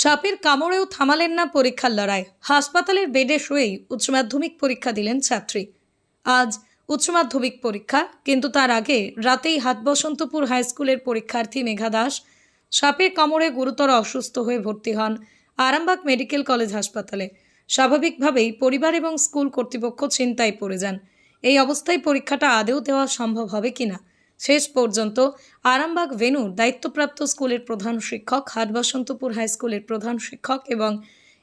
সাপের কামড়েও থামালেন না পরীক্ষার লড়াই। হাসপাতালের বেডে শুয়েই উচ্চ মাধ্যমিক পরীক্ষা দিলেন ছাত্রী। আজ উচ্চ মাধ্যমিক পরীক্ষা, কিন্তু তার আগে রাতেই হাটবসন্তপুর হাই স্কুলের পরীক্ষার্থী মেঘা দাস সাপের কামড়ে গুরুতর অসুস্থ হয়ে ভর্তি হন আরামবাগ মেডিকেল কলেজ হাসপাতালে। স্বাভাবিকভাবেই পরিবার এবং স্কুল কর্তৃপক্ষ চিন্তায় পড়ে যান। এই অবস্থায় পরীক্ষাটা আদেও দেওয়া সম্ভব হবে কিনা? শেষ পর্যন্ত আরামবাগ ভেনুর দায়িত্বপ্রাপ্ত স্কুলের প্রধান শিক্ষক, হাটবসন্তপুর হাই স্কুলের প্রধান শিক্ষক এবং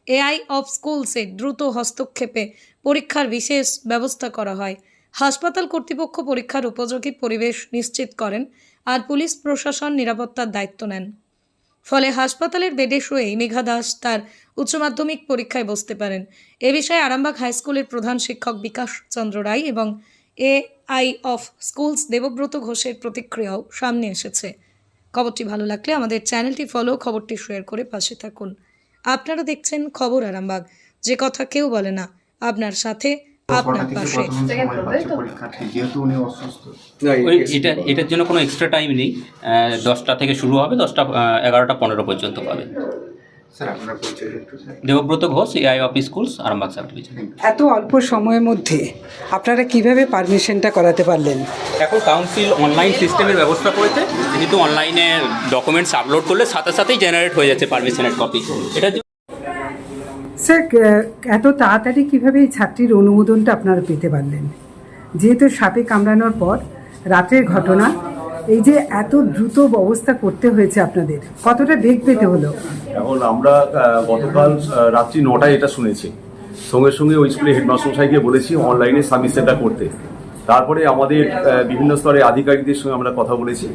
এআই অফ স্কুলসের দ্রুত হস্তক্ষেপে পরীক্ষার বিশেষ ব্যবস্থা করা হয়। হাসপাতাল কর্তৃপক্ষ পরীক্ষার উপযোগী পরিবেশ নিশ্চিত করেন আর পুলিশ প্রশাসন নিরাপত্তার দায়িত্ব নেন। ফলে হাসপাতালের বেডে শুয়েই মেঘা দাস তার উচ্চ মাধ্যমিক পরীক্ষায় বসতে পারেন। এ বিষয়ে আরামবাগ হাইস্কুলের প্রধান শিক্ষক বিকাশ চন্দ্র রায় এবং A I of schools Debabrata ঘোষের প্রতিক্রিয়াও সামনে এসেছে। খবরটি ভালো লাগলে আমাদের চ্যানেলটি ফলো খবরটি শেয়ার করে পাশে থাকুন। আপনারা দেখছেন খবর আরামবাগ। যে কথা কেউ বলে না আপনার সাথে আপনার পাশে। এটা এটার জন্য কোনো এক্সট্রা টাইম নেই। আহ, দশটা থেকে শুরু হবে দশটা এগারোটা পনেরো পর্যন্ত পাবে। স্যার আপনার পরিচয় একটু Debabrata Ghosh AI of schools Arambagh sub division এত অল্প সময়ের মধ্যে আপনারা কীভাবে পারমিশনটা করাতে পারলেন? এখন কাউন্সিল অনলাইন সিস্টেমের ব্যবস্থা করেছে। যেহেতু অনলাইনে ডকুমেন্টস আপলোড করলে সাথে সাথেই জেনারেট হয়ে যাচ্ছে পারমিশনের কপি এটা স্যার এত তাড়াতাড়ি কীভাবে এই ছাত্রীর অনুমোদনটা আপনারা পেতে পারলেন? যেহেতু সাপে কামড়ানোর পর রাতের ঘটনা এই যে এত দ্রুত ব্যবস্থা করতে হয়েছে আপনাদের, কতটা বেগ পেতে হলো? এখন আমরা গতকাল রাত্রি নটায় এটা শুনেছি। সঙ্গে সঙ্গে ওই স্কুলে হেডমাস্টার সাহেবকে বলেছি অনলাইনে সাবমিশনটা করতে। তারপরে আমাদের বিভিন্ন স্তরে আধিকারিকদের সঙ্গে আমরা কথা বলেছি।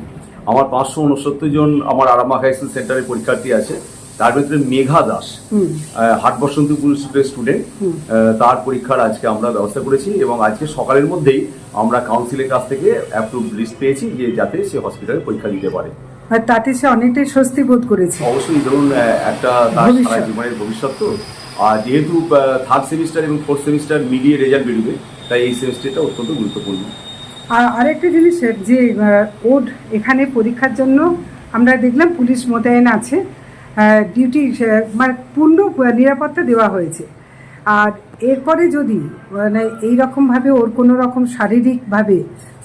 আমার পাঁচশো উনসত্তর জন, আমার আরামা হাই স্কুল সেন্টারে পরীক্ষার্থী আছে। তার ভিতরে মেঘা দাস হাট বসন্তপুর স্কুলের স্টুডেন্ট তার পরীক্ষার আজকে আমরা ব্যবস্থা করেছি এবং আজকে সকালের মধ্যেই আমরা কাউন্সিলের কাছ থেকে অ্যাপ্রুভ লিস্ট পেয়েছি যে যাতে সে হসপিটালে পরীক্ষা দিতে পারে। আর তাতে সে অনেকটাই স্বস্তি বোধ করেছে। অবশ্যই ধরুন একটা তার সারা জীবনের ভবিষ্যৎ তো। আর যেহেতু থার্ড সেমিস্টার এবং ফোর্থ সেমিস্টার মিলিয়ে রেজাল্ট বেরোবে তাই এই সেমিস্টারটা অত্যন্ত গুরুত্বপূর্ণ। আর আরেকটা জিনিস যে ওর এখানে পরীক্ষার জন্য আমরা দেখলাম পুলিশ মোতায়েন আছে। ডিউটি মানে পূর্ণ নিরাপত্তা দেওয়া হয়েছে। আর এরপরে যদি মানে এই রকমভাবে ওর কোনো রকম শারীরিকভাবে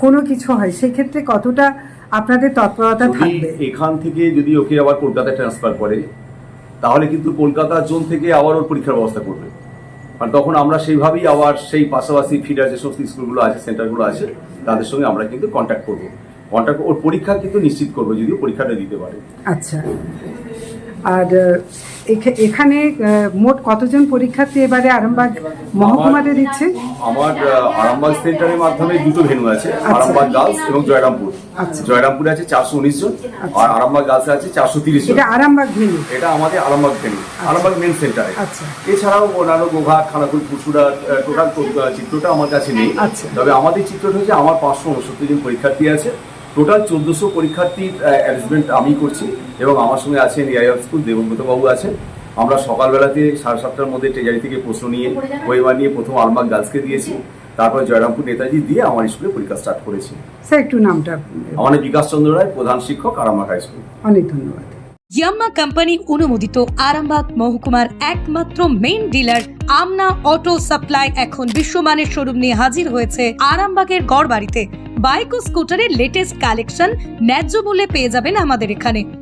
কোনো কিছু হয় সেক্ষেত্রে কতটা আপনাদের তৎপরতা থাকবে? এখান থেকে যদি ওকে আবার কলকাতায় ট্রান্সফার করে তাহলে কিন্তু কলকাতা জোন থেকে আবার ওর পরীক্ষার ব্যবস্থা করবে। আর তখন আমরা সেইভাবেই আবার সেই পাশাপাশি ফিডার যে সমস্ত স্কুলগুলো আছে সেন্টারগুলো আছে তাদের সঙ্গে আমরা কিন্তু কন্ট্যাক্ট করব। কন্ট্যাক্ট ওর পরীক্ষা কিন্তু নিশ্চিত করব যদিও পরীক্ষাটা দিতে পারে। আচ্ছা। আর এখানে মোট কতজন পরীক্ষার্থী এবারে আরামবাগ মহকুমাতে দিচ্ছে? আমার আরামবাগ সেন্টারের মাধ্যমে দুটো ভেনু আছে আরামবাগ গার্লস এবং জয়রামপুর। আচ্ছা। জয়রামপুরে আছে চারশো উনিশ জন আর আরামবাগ গার্লসে আছে চারশো তিরিশ জন। এটা আরামবাগ ভেনু এটা আমাদের আরামবাগ ভেনু আরামবাগ মেন সেন্টারে। আচ্ছা। এছাড়াও অন্যান্য গোঘাট খানাকুল পুরসুরা টোটাল চিত্রটা আমার কাছে নেই। আচ্ছা। তবে আমাদের চিত্রটা হচ্ছে আমার পাঁচশো উনসত্তর জন পরীক্ষার্থী আছে। টোটাল চোদ্দশো পরীক্ষার্থীর অ্যারেঞ্জমেন্ট আমি করছি এবং আমার সঙ্গে আছেন এআইএফ স্কুল দেবব্রত বাবু আছেন। আমরা সকালবেলাতে সাড়ে সাতটার মধ্যে ট্রেজারি থেকে প্রশ্ন নিয়ে ওয়েবার নিয়ে প্রথম আলমাগ গার্লসকে দিয়েছি। তারপর জয়রামপুর নেতাজি দিয়ে আমার স্কুলে পরীক্ষা স্টার্ট করেছি। স্যার একটু নামটা আমার বিকাশ চন্দ্র রায় প্রধান শিক্ষক আরামবাগ হাই স্কুল অনেক ধন্যবাদ। ইয়াম্মা কোম্পানি অনুমোদিত আরামবাগ মহকুমার একমাত্র main dealer Amna auto supply এখন বিশ্বমানের শোরুম নিয়ে হাজির হয়েছে আরামবাগের গড় বাড়িতে বাইক ও স্কুটারের লেটেস্ট কালেকশন ন্যায্য মূল্যে পেয়ে যাবেন আমাদের এখানে